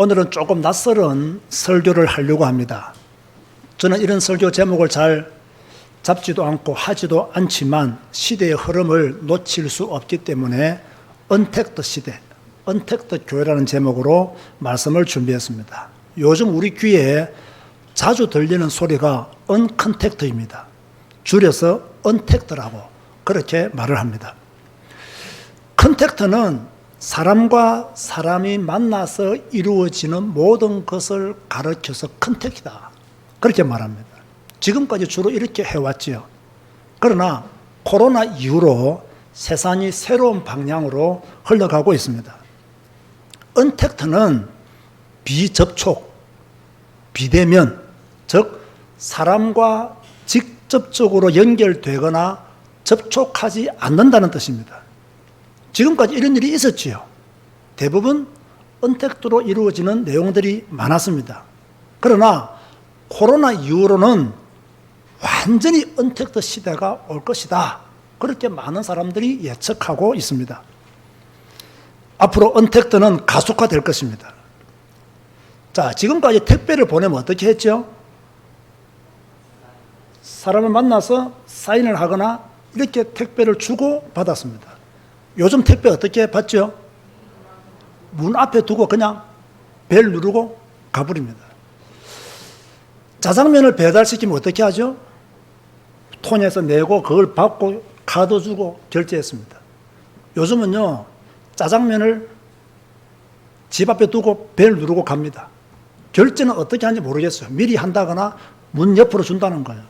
오늘은 조금 낯설은 설교를 하려고 합니다. 저는 이런 설교 제목을 잘 잡지도 않고 하지도 않지만 시대의 흐름을 놓칠 수 없기 때문에 언택트 시대, 언택트 교회라는 제목으로 말씀을 준비했습니다. 요즘 우리 귀에 자주 들리는 소리가 언컨택트입니다. 줄여서 언택트라고 그렇게 말을 합니다. 컨택트는 사람과 사람이 만나서 이루어지는 모든 것을 가르쳐서 컨택이다. 그렇게 말합니다. 지금까지 주로 이렇게 해왔지요. 그러나 코로나 이후로 세상이 새로운 방향으로 흘러가고 있습니다. 언택트는 비접촉, 비대면, 즉 사람과 직접적으로 연결되거나 접촉하지 않는다는 뜻입니다. 지금까지 이런 일이 있었지요. 대부분 언택트로 이루어지는 내용들이 많았습니다. 그러나 코로나 이후로는 완전히 언택트 시대가 올 것이다. 그렇게 많은 사람들이 예측하고 있습니다. 앞으로 언택트는 가속화될 것입니다. 자, 지금까지 택배를 보내면 어떻게 했죠? 사람을 만나서 사인을 하거나 이렇게 택배를 주고 받았습니다. 요즘 택배 어떻게 받죠? 문 앞에 두고 그냥 벨 누르고 가버립니다. 짜장면을 배달시키면 어떻게 하죠? 톤에서 내고 그걸 받고 카드 주고 결제했습니다. 요즘은요, 짜장면을 집 앞에 두고 벨 누르고 갑니다. 결제는 어떻게 하는지 모르겠어요. 미리 한다거나 문 옆으로 준다는 거예요.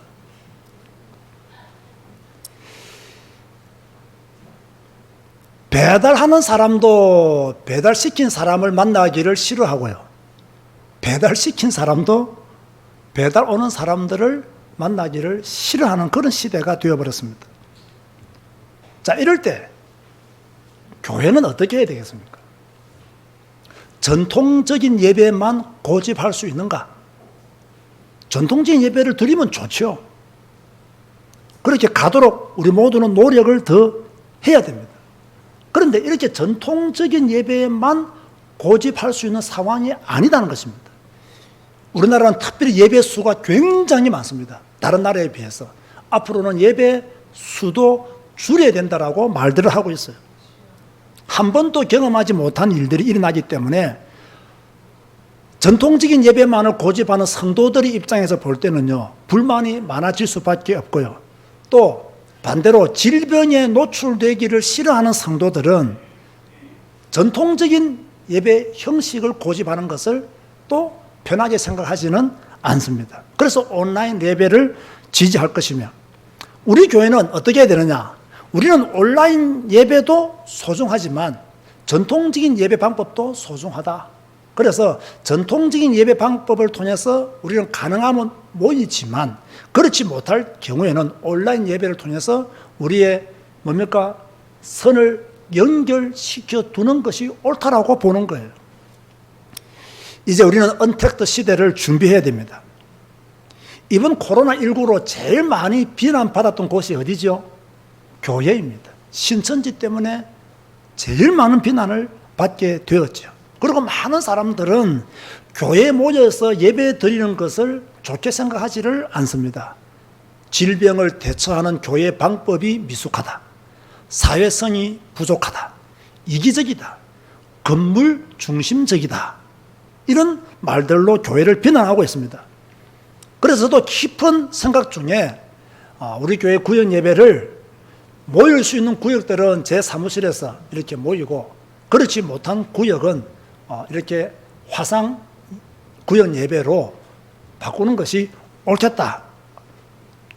배달하는 사람도 배달시킨 사람을 만나기를 싫어하고요. 배달시킨 사람도 배달 오는 사람들을 만나기를 싫어하는 그런 시대가 되어버렸습니다. 자, 이럴 때 교회는 어떻게 해야 되겠습니까? 전통적인 예배만 고집할 수 있는가? 전통적인 예배를 드리면 좋죠. 그렇게 가도록 우리 모두는 노력을 더 해야 됩니다. 그런데 이렇게 전통적인 예배만 고집할 수 있는 상황이 아니다는 것입니다. 우리나라는 특별히 예배 수가 굉장히 많습니다. 다른 나라에 비해서. 앞으로는 예배 수도 줄여야 된다라고 말들을 하고 있어요. 한 번도 경험하지 못한 일들이 일어나기 때문에 전통적인 예배만을 고집하는 성도들의 입장에서 볼 때는요, 불만이 많아질 수밖에 없고요. 또 반대로 질병에 노출되기를 싫어하는 성도들은 전통적인 예배 형식을 고집하는 것을 또 편하게 생각하지는 않습니다. 그래서 온라인 예배를 지지할 것이며 우리 교회는 어떻게 되느냐? 우리는 온라인 예배도 소중하지만 전통적인 예배 방법도 소중하다. 그래서 전통적인 예배 방법을 통해서 우리는 가능하면 모이지만 그렇지 못할 경우에는 온라인 예배를 통해서 우리의 뭡니까? 선을 연결시켜 두는 것이 옳다라고 보는 거예요. 이제 우리는 언택트 시대를 준비해야 됩니다. 이번 코로나19로 제일 많이 비난받았던 곳이 어디죠? 교회입니다. 신천지 때문에 제일 많은 비난을 받게 되었죠. 그리고 많은 사람들은 교회에 모여서 예배 드리는 것을 좋게 생각하지를 않습니다. 질병을 대처하는 교회 방법이 미숙하다. 사회성이 부족하다. 이기적이다. 건물 중심적이다. 이런 말들로 교회를 비난하고 있습니다. 그래서도 깊은 생각 중에 아, 우리 교회 구역 예배를 모일 수 있는 구역들은 제 사무실에서 이렇게 모이고 그렇지 못한 구역은 어, 이렇게 화상 구역 예배로 바꾸는 것이 옳겠다.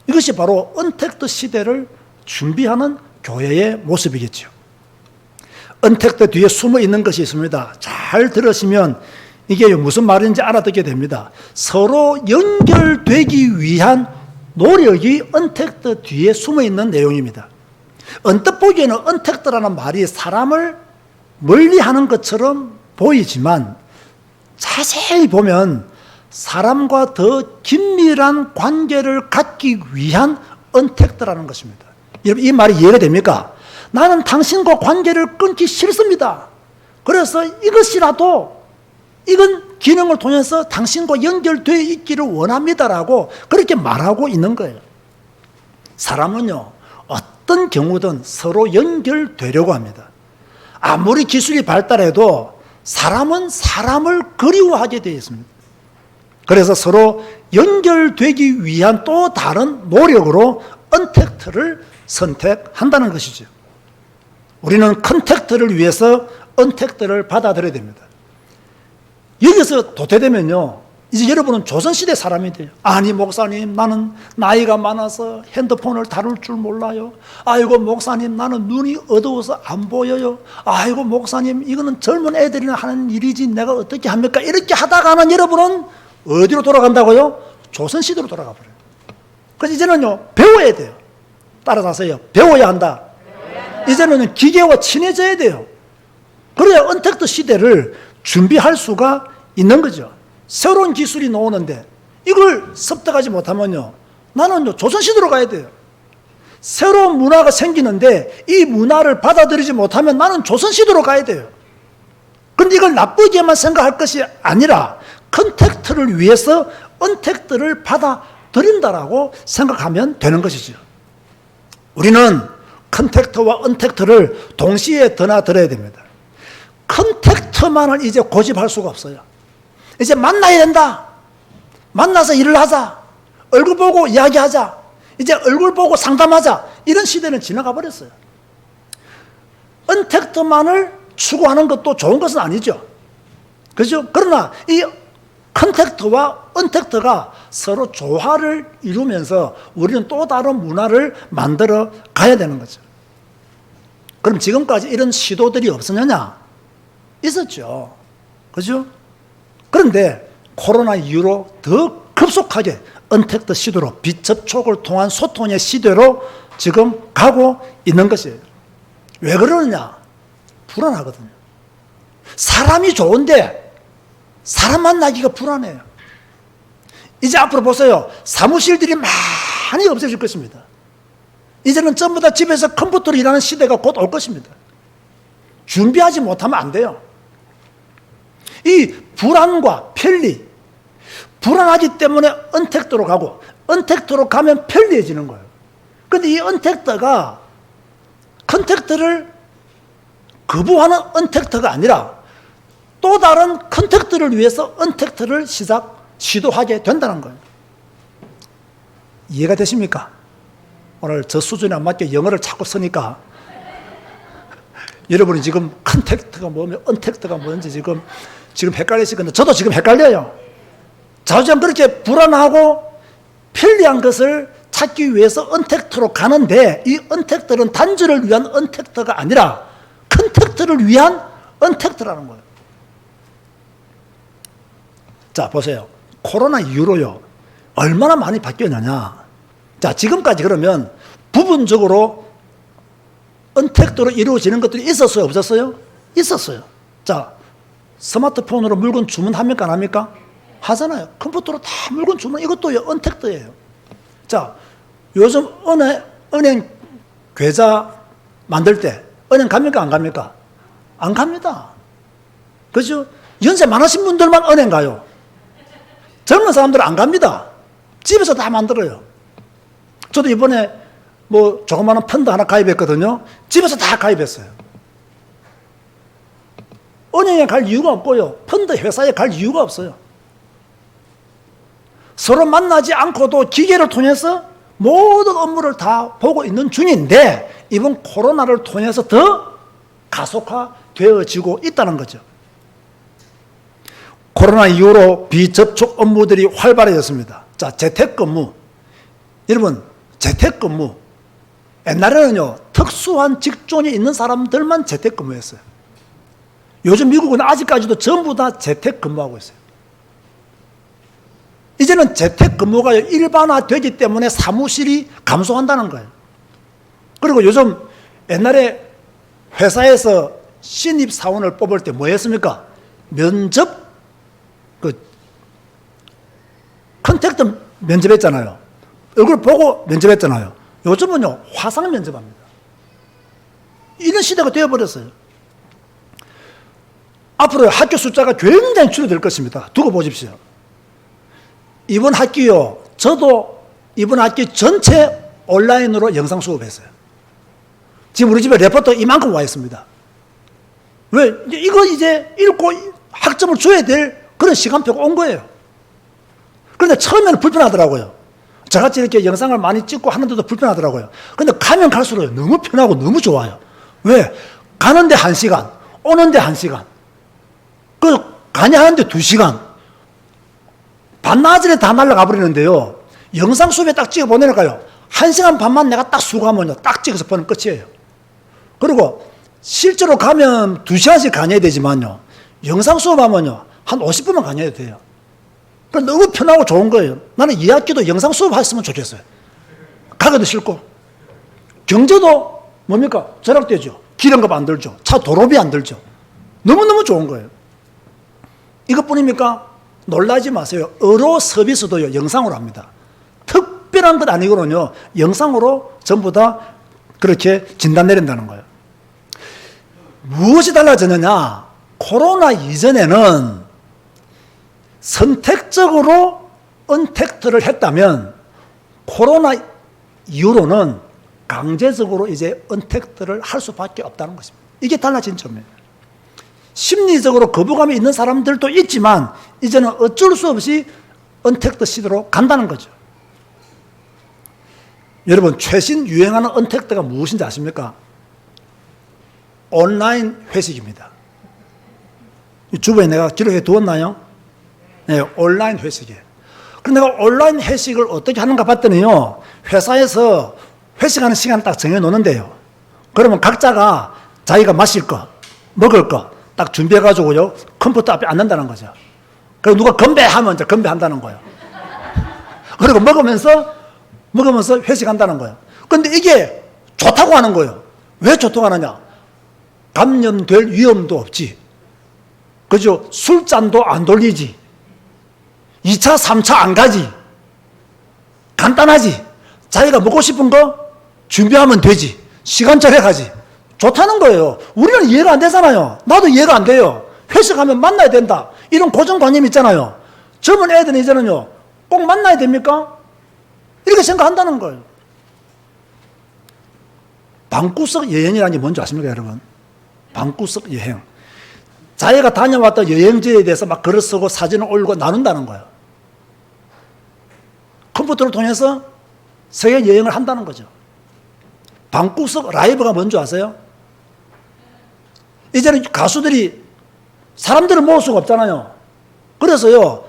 이것이 바로 언택트 시대를 준비하는 교회의 모습이겠죠. 언택트 뒤에 숨어 있는 것이 있습니다. 잘 들으시면 이게 무슨 말인지 알아듣게 됩니다. 서로 연결되기 위한 노력이 언택트 뒤에 숨어 있는 내용입니다. 언뜻 보기에는 언택트라는 말이 사람을 멀리 하는 것처럼 보이지만 자세히 보면 사람과 더 긴밀한 관계를 갖기 위한 언택트라는 것입니다. 여러분, 이 말이 이해가 됩니까? 나는 당신과 관계를 끊기 싫습니다. 그래서 이것이라도 이건 기능을 통해서 당신과 연결되어 있기를 원합니다라고 그렇게 말하고 있는 거예요. 사람은요, 어떤 경우든 서로 연결되려고 합니다. 아무리 기술이 발달해도 사람은 사람을 그리워하게 되어 있습니다. 그래서 서로 연결되기 위한 또 다른 노력으로 언택트를 선택한다는 것이죠. 우리는 컨택트를 위해서 언택트를 받아들여야 됩니다. 여기서 도태되면요. 이제 여러분은 조선시대 사람이 돼요. 아니, 목사님, 나는 나이가 많아서 핸드폰을 다룰 줄 몰라요. 아이고, 목사님, 나는 눈이 어두워서 안 보여요. 아이고, 목사님, 이거는 젊은 애들이나 하는 일이지 내가 어떻게 합니까? 이렇게 하다가는 여러분은 어디로 돌아간다고요? 조선시대로 돌아가 버려요. 그래서 이제는요, 배워야 돼요. 따라가세요. 배워야 한다. 이제는 기계와 친해져야 돼요. 그래야 언택트 시대를 준비할 수가 있는 거죠. 새로운 기술이 나오는데 이걸 습득하지 못하면요. 나는요, 조선시대로 가야 돼요. 새로운 문화가 생기는데 이 문화를 받아들이지 못하면 나는 조선시대로 가야 돼요. 그런데 이걸 나쁘게만 생각할 것이 아니라 컨택트를 위해서 언택트를 받아들인다라고 생각하면 되는 것이죠. 우리는 컨택트와 언택트를 동시에 드나들어야 됩니다. 컨택트만을 이제 고집할 수가 없어요. 이제 만나야 된다. 만나서 일을 하자. 얼굴 보고 이야기하자. 이제 얼굴 보고 상담하자. 이런 시대는 지나가 버렸어요. 언택트만을 추구하는 것도 좋은 것은 아니죠. 그죠? 그러나 이 컨택트와 언택트가 서로 조화를 이루면서 우리는 또 다른 문화를 만들어 가야 되는 거죠. 그럼 지금까지 이런 시도들이 없었느냐? 있었죠. 그죠? 그런데 코로나 이후로 더 급속하게 언택트 시도로 비접촉을 통한 소통의 시대로 지금 가고 있는 것이에요. 왜 그러느냐? 불안하거든요. 사람이 좋은데 사람 만나기가 불안해요. 이제 앞으로 보세요. 사무실들이 많이 없어질 것입니다. 이제는 전부 다 집에서 컴퓨터로 일하는 시대가 곧 올 것입니다. 준비하지 못하면 안 돼요. 이 불안과 편리, 불안하기 때문에 언택트로 가고, 언택트로 가면 편리해지는 거예요. 근데 이 언택트가 컨택트를 거부하는 언택트가 아니라 또 다른 컨택트를 위해서 언택트를 시작, 시도하게 된다는 거예요. 이해가 되십니까? 오늘 저 수준에 안 맞게 영어를 자꾸 쓰니까 여러분이 지금 컨택트가 뭐면 언택트가 뭔지 지금 지금 건데 저도 지금 헷갈려요. 자주전 그렇게 불안하고 편리한 것을 찾기 위해서 언택트로 가는데 이 언택트는 단주를 위한 언택트가 아니라 컨택트를 위한 언택트라는 거예요. 자, 보세요. 코로나 이후로요. 얼마나 많이 바뀌었느냐. 자, 지금까지 그러면 부분적으로 언택트로 이루어지는 것들이 있었어요? 없었어요? 있었어요. 자, 스마트폰으로 물건 주문합니까? 안 합니까? 하잖아요. 컴퓨터로 다 물건 주문, 이것도 언택트예요. 자, 요즘 은행, 은행 계좌 만들 때 은행 갑니까? 안 갑니까? 안 갑니다. 그죠? 연세 많으신 분들만 은행 가요. 젊은 사람들은 안 갑니다. 집에서 다 만들어요. 저도 이번에 뭐 조그마한 펀드 하나 가입했거든요. 집에서 다 가입했어요. 은행에 갈 이유가 없고요. 펀드 회사에 갈 이유가 없어요. 서로 만나지 않고도 기계를 통해서 모든 업무를 다 보고 있는 중인데 이번 코로나를 통해서 더 가속화되어지고 있다는 거죠. 코로나 이후로 비접촉 업무들이 활발해졌습니다. 자, 재택근무. 여러분, 재택근무. 옛날에는요, 특수한 직종이 있는 사람들만 재택근무했어요. 요즘 미국은 아직까지도 전부 다 재택근무하고 있어요. 이제는 재택근무가 일반화되기 때문에 사무실이 감소한다는 거예요. 그리고 요즘 옛날에 회사에서 신입 사원을 뽑을 때 뭐 했습니까? 면접, 그, 컨택트 면접했잖아요. 얼굴 보고 면접했잖아요. 요즘은요, 화상 면접합니다. 이런 시대가 되어버렸어요. 앞으로 학교 숫자가 굉장히 줄어들 것입니다. 두고 보십시오. 이번 학기요, 저도 이번 학기 전체 온라인으로 영상 수업했어요. 지금 우리 집에 레포터 이만큼 와 있습니다. 왜? 이거 이제 읽고 학점을 줘야 될 그런 시간표가 온 거예요. 그런데 처음에는 불편하더라고요. 저같이 이렇게 영상을 많이 찍고 하는데도 불편하더라고요. 근데 가면 갈수록 너무 편하고 너무 좋아요. 왜? 가는데 한 시간, 오는데 한 시간. 그, 가냐 하는데 두 시간. 반나절에 다 날라가 버리는데요. 영상 수업에 딱 찍어 보내니까요. 한 시간 반만 내가 딱 수고하면요. 딱 찍어서 보는 끝이에요. 그리고 실제로 가면 두 시간씩 가냐야 되지만요. 영상 수업하면요. 한 50분만 가냐야 돼요. 그 너무 편하고 좋은 거예요. 나는 이 학기도 영상 수업 했으면 좋겠어요. 가기도 싫고. 경제도 뭡니까? 절약되죠. 기름값 안 들죠. 차 도로비 안 들죠. 너무너무 좋은 거예요. 이것뿐입니까? 놀라지 마세요. 어로 서비스도요, 영상으로 합니다. 특별한 것 아니고는요, 영상으로 전부 다 그렇게 진단 내린다는 거예요. 무엇이 달라졌느냐? 코로나 이전에는 선택적으로 언택트를 했다면 코로나 이후로는 강제적으로 이제 언택트를 할 수밖에 없다는 것입니다. 이게 달라진 점이에요. 심리적으로 거부감이 있는 사람들도 있지만 이제는 어쩔 수 없이 언택트 시대로 간다는 거죠. 여러분 최신 유행하는 언택트가 무엇인지 아십니까? 온라인 회식입니다. 이 주변에 내가 기록해 두었나요? 네, 온라인 회식이에요. 그런데 내가 온라인 회식을 어떻게 하는가 봤더니요, 회사에서 회식하는 시간 딱 정해 놓는데요. 그러면 각자가 자기가 마실 거, 먹을 거 딱 준비해가지고요, 컴퓨터 앞에 앉는다는 거죠. 그리고 누가 건배하면 이제 건배한다는 거예요. 그리고 먹으면서, 먹으면서 회식한다는 거예요. 근데 이게 좋다고 하는 거예요. 왜 좋다고 하느냐? 감염될 위험도 없지. 그죠? 술잔도 안 돌리지. 2차, 3차 안 가지. 간단하지. 자기가 먹고 싶은 거 준비하면 되지. 시간 절약하지. 좋다는 거예요. 우리는 이해가 안 되잖아요. 나도 이해가 안 돼요. 회식하면 만나야 된다. 이런 고정관념 있잖아요. 젊은 애들은 이제는요, 꼭 만나야 됩니까? 이렇게 생각한다는 거예요. 방구석 여행이라는 게 뭔지 아십니까, 여러분? 방구석 여행. 자기가 다녀왔던 여행지에 대해서 막 글을 쓰고 사진을 올리고 나눈다는 거예요. 컴퓨터를 통해서 세계 여행을 한다는 거죠. 방구석 라이브가 뭔지 아세요? 이제는 가수들이 사람들을 모을 수가 없잖아요. 그래서요,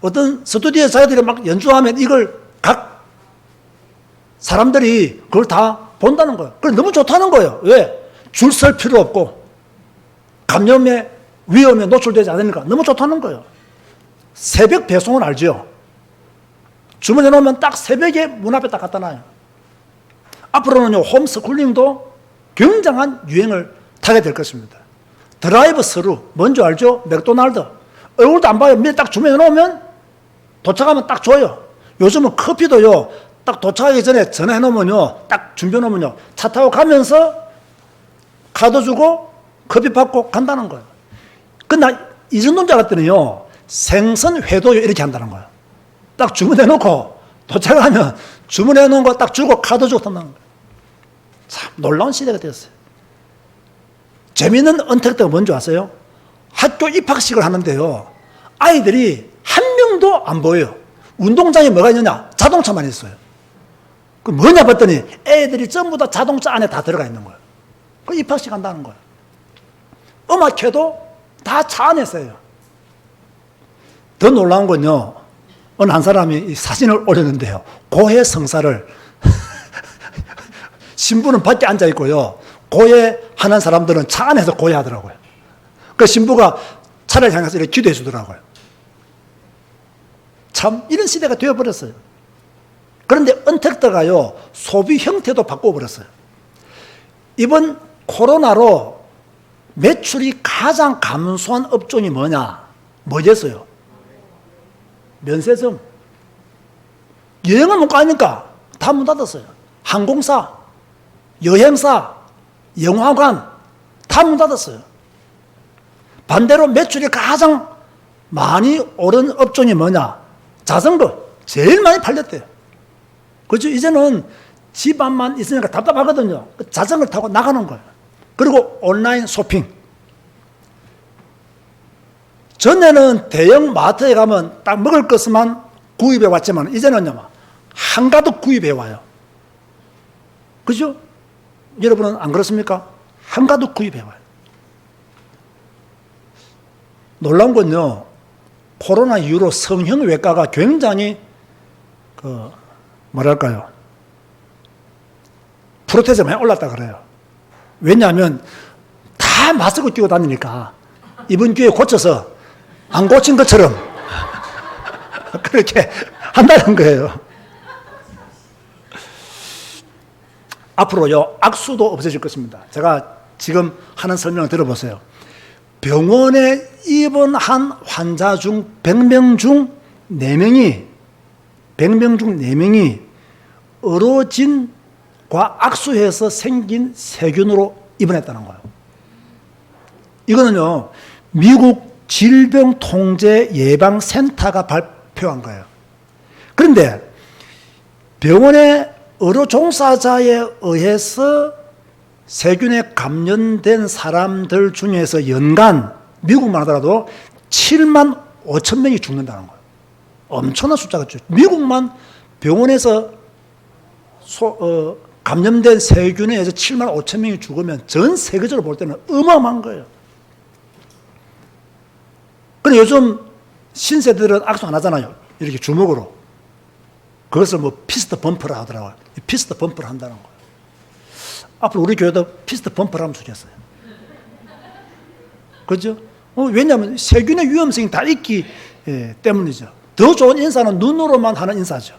어떤 스튜디오에 자기들이 막 연주하면 이걸 각 사람들이 그걸 다 본다는 거예요. 그래 너무 좋다는 거예요. 왜? 줄 설 필요 없고, 감염의 위험에 노출되지 않으니까 너무 좋다는 거예요. 새벽 배송은 알죠? 주문해 놓으면 딱 새벽에 문 앞에 딱 갖다 놔요. 앞으로는요, 홈스쿨링도 굉장한 유행을 타게 될 것입니다. 드라이브 스루, 뭔지 알죠? 맥도날드. 얼굴도 안 봐요. 미리 딱 주문해 놓으면 도착하면 딱 줘요. 요즘은 커피도요, 딱 도착하기 전에 전화해 놓으면요, 딱 준비해 놓으면요, 차 타고 가면서 카드 주고 커피 받고 간다는 거예요. 근데 이 정도인 줄 알았더니요, 생선 회도 이렇게 한다는 거예요. 딱 주문해 놓고 도착하면 주문해 놓은 거 딱 주고 카드 주고 탄다는 거예요. 참 놀라운 시대가 되었어요. 재미있는 언택트가 뭔지 아세요? 학교 입학식을 하는데요. 아이들이 한 명도 안 보여요. 운동장에 뭐가 있느냐? 자동차만 있어요. 그 뭐냐 봤더니 애들이 전부 다 자동차 안에 다 들어가 있는 거예요. 그 입학식 한다는 거예요. 음악회도 다 차 안에 있어요. 더 놀라운 건요. 어느 한 사람이 이 사진을 올렸는데요. 고해 성사를 신부는 밖에 앉아 있고요. 고해 하는 사람들은 차 안에서 고해하더라고요. 그 신부가 차를 향해서 이렇게 기도해 주더라고요. 참 이런 시대가 되어버렸어요. 그런데 언택트가요 소비 형태도 바꿔버렸어요. 이번 코로나로 매출이 가장 감소한 업종이 뭐냐? 뭐겠어요? 면세점. 여행을 못 가니까 다 문 닫았어요. 항공사, 여행사, 영화관 다 문 닫았어요. 반대로 매출이 가장 많이 오른 업종이 뭐냐? 자전거. 제일 많이 팔렸대요. 그죠? 이제는 집 안만 있으니까 답답하거든요. 그 자전거 타고 나가는 거예요. 그리고 온라인 쇼핑. 전에는 대형 마트에 가면 딱 먹을 것만 구입해 왔지만 이제는요, 막 한가득 구입해 와요. 그죠? 여러분은 안 그렇습니까? 한가득 구입해 와요. 놀라운 건요, 코로나 이후로 성형외과가 굉장히, 그, 뭐랄까요. 프로테이즈 많이 올랐다 그래요. 왜냐하면 다 마스크 끼고 다니니까 이번 기회에 고쳐서 안 고친 것처럼 그렇게 한다는 거예요. 앞으로요, 악수도 없어질 것입니다. 제가 지금 하는 설명을 들어보세요. 병원에 입원한 환자 중 100명 중 4명이 100명 중 4명이 어로진과 악수해서 생긴 세균으로 입원했다는 거예요. 이거는요, 미국 질병통제예방센터가 발표한 거예요. 그런데 병원의 의료 종사자에 의해서 세균에 감염된 사람들 중에서 연간 미국만 하더라도 7만 5천 명이 죽는다는 거예요. 엄청난 숫자겠죠. 미국만 병원에서 소, 어, 감염된 세균에 의해서 7만 5천 명이 죽으면 전 세계적으로 볼 때는 어마어마한 거예요. 근데 요즘 신세대들은 악수 안 하잖아요. 이렇게 주먹으로. 그것을 뭐 피스트 범퍼라 하더라고요. 피스트 범퍼를 한다는 거예요. 앞으로 우리 교회도 피스트 범퍼를 하면 좋겠어요. 그죠? 어, 왜냐하면 세균의 위험성이 다 있기 예, 때문이죠. 더 좋은 인사는 눈으로만 하는 인사죠.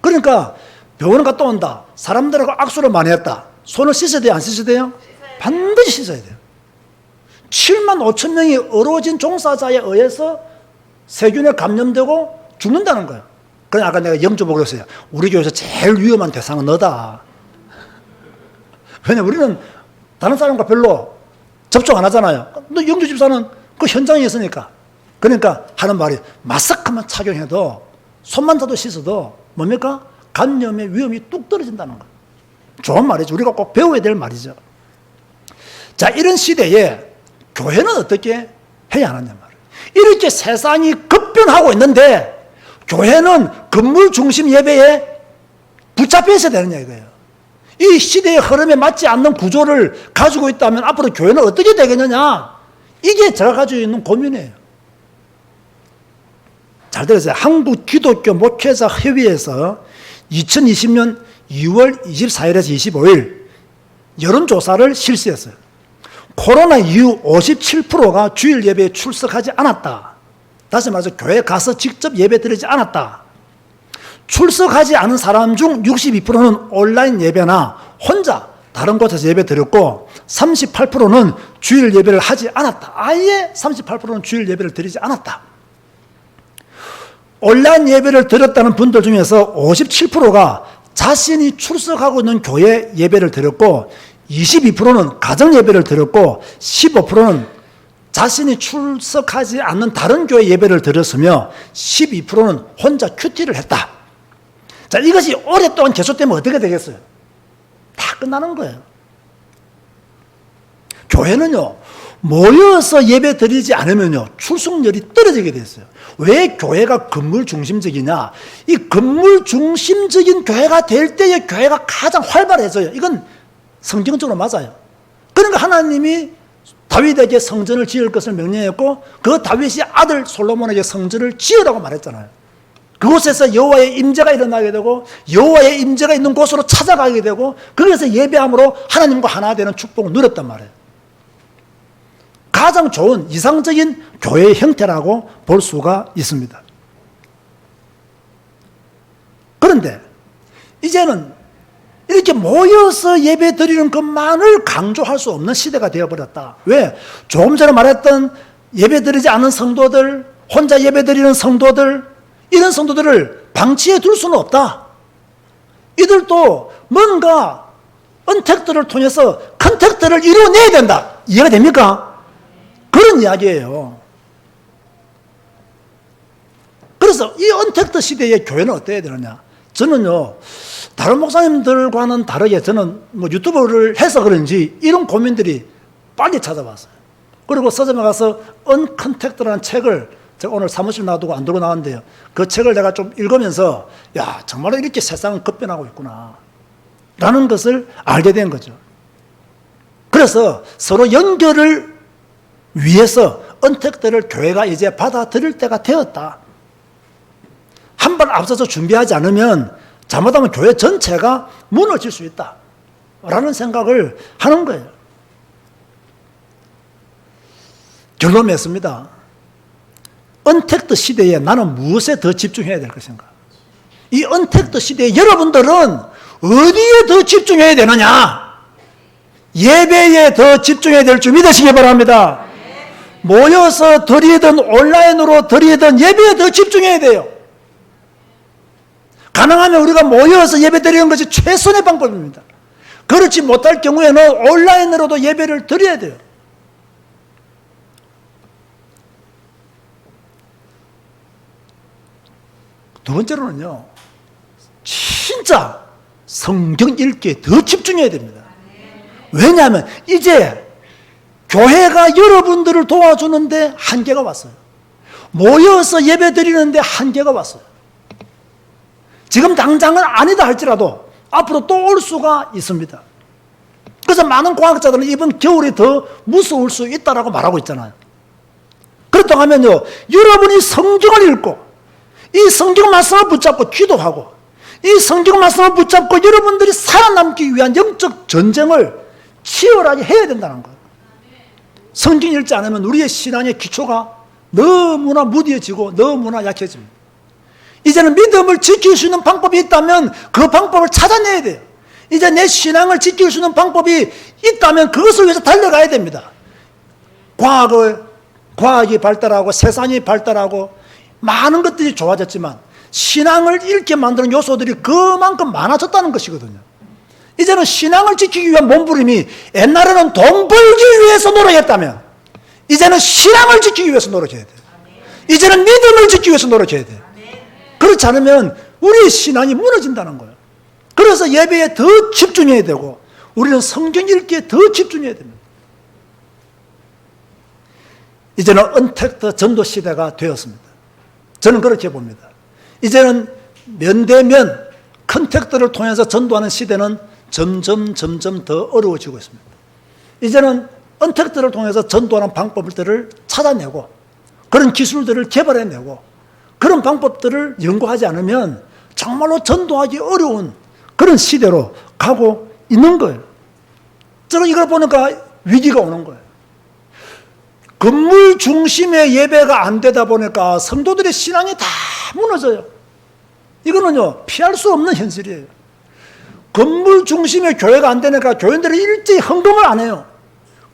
그러니까 병원 갔다 온다. 사람들하고 악수를 많이 했다. 손을 씻어야 돼요? 안 씻어야 돼요? 반드시 씻어야 돼요. 7만 5천 명이 어로진 종사자에 의해서 세균에 감염되고 죽는다는 거예요. 그래 아까 내가 영주 보고 그랬어요. 우리 교회에서 제일 위험한 대상은 너다. 왜냐 우리는 다른 사람과 별로 접촉 안 하잖아요. 너 영주 집사는 그 현장에 있으니까. 그러니까 하는 말이 마스크만 착용해도 손만 더도 씻어도 뭡니까? 감염의 위험이 뚝 떨어진다는 거. 좋은 말이죠. 우리가 꼭 배워야 될 말이죠. 자, 이런 시대에 교회는 어떻게 해야 하느냐 말이에요. 이렇게 세상이 급변하고 있는데 교회는 건물 중심 예배에 붙잡혀 있어야 되느냐 이거예요. 이 시대의 흐름에 맞지 않는 구조를 가지고 있다면 앞으로 교회는 어떻게 되겠느냐? 이게 제가 가지고 있는 고민이에요. 잘 들으세요. 한국 기독교 목회자 협의회에서 2020년 2월 24일에서 25일 여론조사를 실시했어요. 코로나 이후 57%가 주일 예배에 출석하지 않았다. 다시 말해서 교회 가서 직접 예배 드리지 않았다. 출석하지 않은 사람 중 62%는 온라인 예배나 혼자 다른 곳에서 예배 드렸고 38%는 주일 예배를 하지 않았다. 아예 38%는 주일 예배를 드리지 않았다. 온라인 예배를 드렸다는 분들 중에서 57%가 자신이 출석하고 있는 교회 예배를 드렸고 22%는 가정 예배를 드렸고 15%는 자신이 출석하지 않는 다른 교회 예배를 드렸으며 12%는 혼자 큐티를 했다. 자, 이것이 오랫동안 계속되면 어떻게 되겠어요? 다 끝나는 거예요. 교회는요, 모여서 예배 드리지 않으면요, 출석률이 떨어지게 됐어요. 왜 교회가 건물 중심적이냐? 이 건물 중심적인 교회가 될 때에 교회가 가장 활발해져요. 이건 성경적으로 맞아요. 그러니까 하나님이 다윗에게 성전을 지을 것을 명령했고 그 다윗이 아들 솔로몬에게 성전을 지으라고 말했잖아요. 그곳에서 여호와의 임재가 일어나게 되고 여호와의 임재가 있는 곳으로 찾아가게 되고 거기서 예배함으로 하나님과 하나 되는 축복을 누렸단 말이에요. 가장 좋은 이상적인 교회의 형태라고 볼 수가 있습니다. 그런데 이제는 이렇게 모여서 예배 드리는 것만을 강조할 수 없는 시대가 되어버렸다. 왜? 조금 전에 말했던 예배 드리지 않는 성도들, 혼자 예배 드리는 성도들, 이런 성도들을 방치해 둘 수는 없다. 이들도 뭔가 언택들을 통해서 컨택트를 이루어내야 된다. 이해가 됩니까? 그런 이야기예요. 그래서 이 언택트 시대의 교회는 어때야 되느냐? 저는요, 다른 목사님들과는 다르게 저는 뭐 유튜브를 해서 그런지 이런 고민들이 빨리 찾아왔어요. 그리고 서점에 가서 언컨택트라는 책을 제가 오늘 사무실 놔두고 안 들고 나왔는데요. 그 책을 내가 좀 읽으면서 야, 정말로 이렇게 세상은 급변하고 있구나. 라는 것을 알게 된 거죠. 그래서 서로 연결을 위해서 언택트를 교회가 이제 받아들일 때가 되었다. 한 발 앞서서 준비하지 않으면 잘못하면 교회 전체가 무너질 수 있다. 라는 생각을 하는 거예요. 결론 맺습니다. 언택트 시대에 나는 무엇에 더 집중해야 될 것인가? 이 언택트 시대에 여러분들은 어디에 더 집중해야 되느냐? 예배에 더 집중해야 될 줄 믿으시기 바랍니다. 모여서 드리든 온라인으로 드리든 예배에 더 집중해야 돼요. 가능하면 우리가 모여서 예배 드리는 것이 최선의 방법입니다. 그렇지 못할 경우에는 온라인으로도 예배를 드려야 돼요. 두 번째로는요, 진짜 성경 읽기에 더 집중해야 됩니다. 왜냐하면 이제 교회가 여러분들을 도와주는데 한계가 왔어요. 모여서 예배 드리는데 한계가 왔어요. 지금 당장은 아니다 할지라도 앞으로 또 올 수가 있습니다. 그래서 많은 과학자들은 이번 겨울이 더 무서울 수 있다라고 말하고 있잖아요. 그렇다고 하면요, 여러분이 성경을 읽고 이 성경 말씀을 붙잡고 기도하고 이 성경 말씀을 붙잡고 여러분들이 살아남기 위한 영적 전쟁을 치열하게 해야 된다는 거예요. 성경 읽지 않으면 우리의 신앙의 기초가 너무나 무뎌지고 너무나 약해집니다. 이제는 믿음을 지킬 수 있는 방법이 있다면 그 방법을 찾아내야 돼요. 이제 내 신앙을 지킬 수 있는 방법이 있다면 그것을 위해서 달려가야 됩니다. 과학을, 과학이 발달하고 세상이 발달하고 많은 것들이 좋아졌지만 신앙을 잃게 만드는 요소들이 그만큼 많아졌다는 것이거든요. 이제는 신앙을 지키기 위한 몸부림이 옛날에는 돈 벌기 위해서 노력했다면 이제는 신앙을 지키기 위해서 노력해야 돼요. 이제는 믿음을 지키기 위해서 노력해야 돼요. 그렇지 않으면 우리의 신앙이 무너진다는 거예요. 그래서 예배에 더 집중해야 되고 우리는 성경 읽기에 더 집중해야 됩니다. 이제는 언택트 전도 시대가 되었습니다. 저는 그렇게 봅니다. 이제는 면대면 컨택트를 통해서 전도하는 시대는 점점 점점 더 어려워지고 있습니다. 이제는 언택트를 통해서 전도하는 방법들을 찾아내고 그런 기술들을 개발해내고 그런 방법들을 연구하지 않으면 정말로 전도하기 어려운 그런 시대로 가고 있는 거예요. 저는 이걸 보니까 위기가 오는 거예요. 건물 중심의 예배가 안 되다 보니까 성도들의 신앙이 다 무너져요. 이거는요, 피할 수 없는 현실이에요. 건물 중심의 교회가 안 되니까 교인들이 일제히 헌금을 안 해요.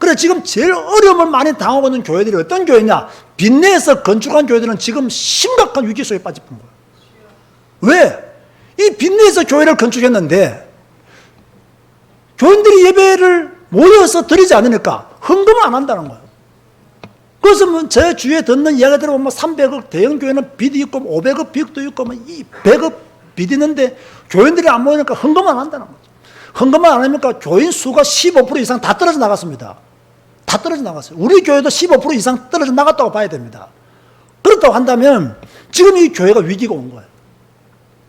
그래, 지금 제일 어려움을 많이 당하고 있는 교회들이 어떤 교회냐? 빚내에서 건축한 교회들은 지금 심각한 위기 속에 빠진 거예요. 왜? 이 빚내에서 교회를 건축했는데, 교인들이 예배를 모여서 드리지 않으니까 헌금을 안 한다는 거예요. 그래서 뭐제 주위에 듣는 이야기 들어보면 300억 대형 교회는 빚이 있고 500억 빚도 있고 뭐이 100억 빚 있는데 교인들이 안 모이니까 헌금 안 한다는 거죠. 헌금을 안 하니까 교인 수가 15% 이상 다 떨어져 나갔습니다. 다 떨어져 나갔어요. 우리 교회도 15% 이상 떨어져 나갔다고 봐야 됩니다. 그렇다고 한다면 지금 이 교회가 위기가 온 거예요.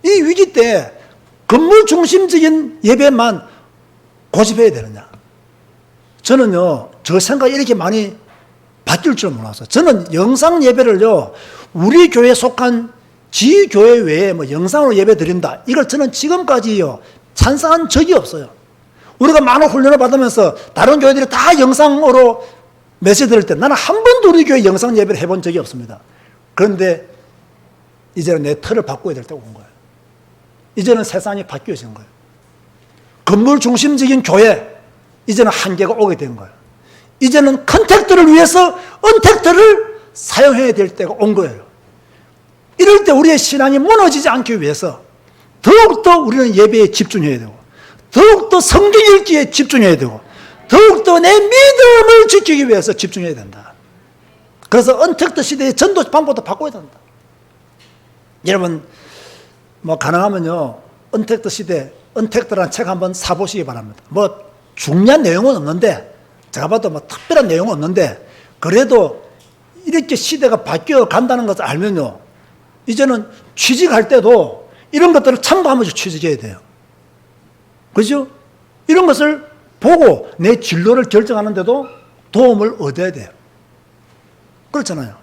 이 위기 때 건물 중심적인 예배만 고집해야 되느냐? 저는요, 저 생각이 이렇게 많이 바뀔 줄 몰랐어요. 저는 영상 예배를요, 우리 교회에 속한 지교회 외에 뭐 영상으로 예배 드린다. 이걸 저는 지금까지요, 찬성한 적이 없어요. 우리가 많은 훈련을 받으면서 다른 교회들이 다 영상으로 메시지 들을 때 나는 한 번도 우리 교회 영상 예배를 해본 적이 없습니다. 그런데 이제는 내 틀을 바꿔야 될 때가 온 거예요. 이제는 세상이 바뀌어진 거예요. 건물 중심적인 교회, 이제는 한계가 오게 된 거예요. 이제는 컨택트를 위해서 언택트를 사용해야 될 때가 온 거예요. 이럴 때 우리의 신앙이 무너지지 않기 위해서 더욱더 우리는 예배에 집중해야 되고, 더욱더 성경 읽기에 집중해야 되고, 더욱더 내 믿음을 지키기 위해서 집중해야 된다. 그래서 언택트 시대의 전도 방법도 바꿔야 된다. 여러분, 뭐 가능하면요, 언택트 시대, 언택트라는 책 한번 사보시기 바랍니다. 뭐 중요한 내용은 없는데, 제가 봐도 뭐 특별한 내용은 없는데, 그래도 이렇게 시대가 바뀌어 간다는 것을 알면요, 이제는 취직할 때도 이런 것들을 참고하면서 취직해야 돼요. 그죠? 이런 것을 보고 내 진로를 결정하는데도 도움을 얻어야 돼요. 그렇잖아요.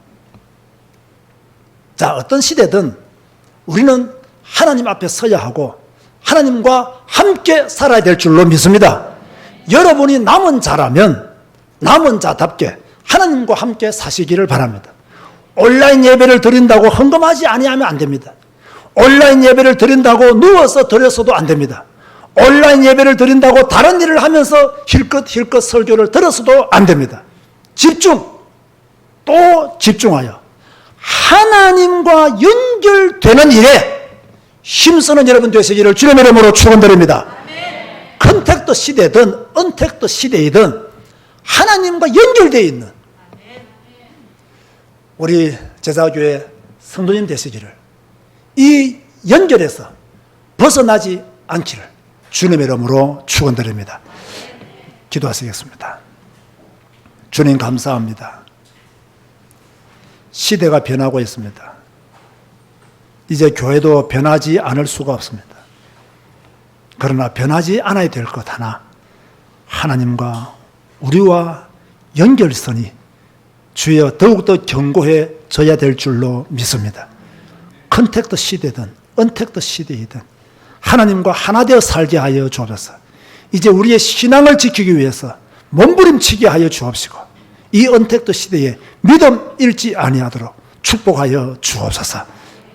자, 어떤 시대든 우리는 하나님 앞에 서야 하고 하나님과 함께 살아야 될 줄로 믿습니다. 여러분이 남은 자라면 남은 자답게 하나님과 함께 사시기를 바랍니다. 온라인 예배를 드린다고 헌금하지 아니하면 안 됩니다. 온라인 예배를 드린다고 누워서 드렸어도 안 됩니다. 온라인 예배를 드린다고 다른 일을 하면서 힐끗 힐끗 설교를 들었어도 안 됩니다. 집중! 또 집중하여 하나님과 연결되는 일에 힘쓰는 여러분 되시기를 주님의 이름으로 축원드립니다. 컨택트 시대든 언택트 시대이든 하나님과 연결되어 있는 우리 제자교회 성도님 되시기를 이 연결에서 벗어나지 않기를 주님의 이름으로 축원드립니다. 기도하시겠습니다. 주님 감사합니다. 시대가 변하고 있습니다. 이제 교회도 변하지 않을 수가 없습니다. 그러나 변하지 않아야 될 것 하나, 하나님과 우리와 연결선이 주여 더욱더 견고해져야 될 줄로 믿습니다. 컨택트 시대든 언택트 시대이든 하나님과 하나 되어 살게 하여 주옵소서. 이제 우리의 신앙을 지키기 위해서 몸부림치게 하여 주옵시고 이 언택트 시대에 믿음 잃지 아니하도록 축복하여 주옵소서.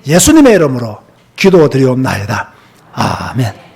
예수님의 이름으로 기도드리옵나이다. 아멘.